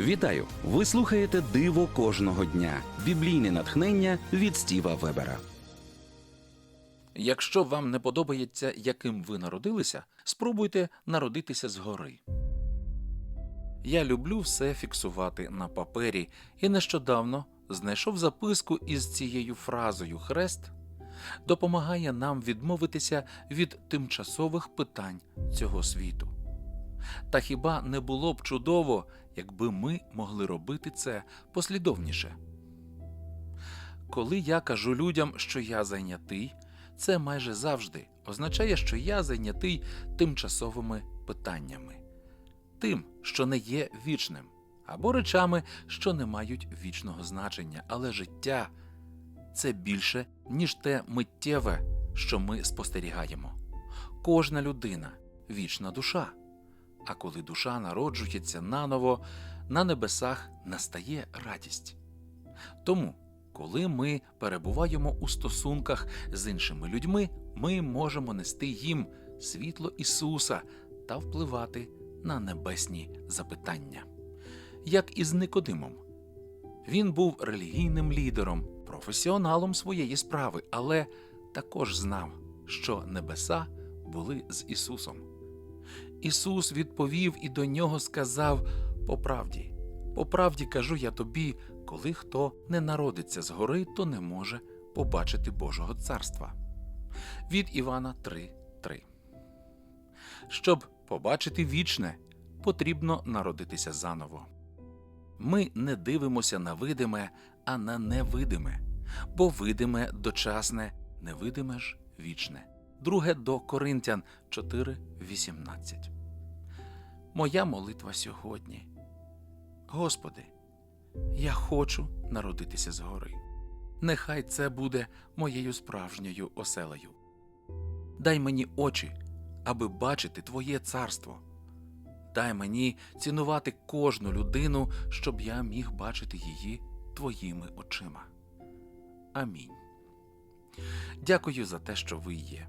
Вітаю! Ви слухаєте Диво кожного дня. Біблійне натхнення від Стіва Вебера. Якщо вам не подобається, яким ви народилися, спробуйте народитися згори. Я люблю все фіксувати на папері і нещодавно знайшов записку із цією фразою Хрест допомагає нам відмовитися від тимчасових питань цього світу. Та хіба не було б чудово, якби ми могли робити це послідовніше? Коли я кажу людям, що я зайнятий, це майже завжди означає, що я зайнятий тимчасовими питаннями, тим, що не є вічним, або речами, що не мають вічного значення, але життя це більше, ніж те миттєве, що ми спостерігаємо. Кожна людина вічна душа. А коли душа народжується наново, на небесах настає радість. Тому, коли ми перебуваємо у стосунках з іншими людьми, ми можемо нести їм світло Ісуса та впливати на небесні запитання. Як і з Никодимом. Він був релігійним лідером, професіоналом своєї справи, але також знав, що небеса були з Ісусом. Ісус відповів і до нього сказав по правді. По правді кажу я тобі, коли хто не народиться згори, то не може побачити Божого царства. Від Івана 3.3 Щоб побачити вічне, потрібно народитися заново. Ми не дивимося на видиме, а на невидиме, бо видиме дочасне, невидиме ж вічне. Друге до Коринтян 4.18. Моя молитва сьогодні. Господи, я хочу народитися згори. Нехай це буде моєю справжньою оселею. Дай мені очі, аби бачити Твоє царство. Дай мені цінувати кожну людину, щоб я міг бачити її Твоїми очима. Амінь. Дякую за те, що ви є.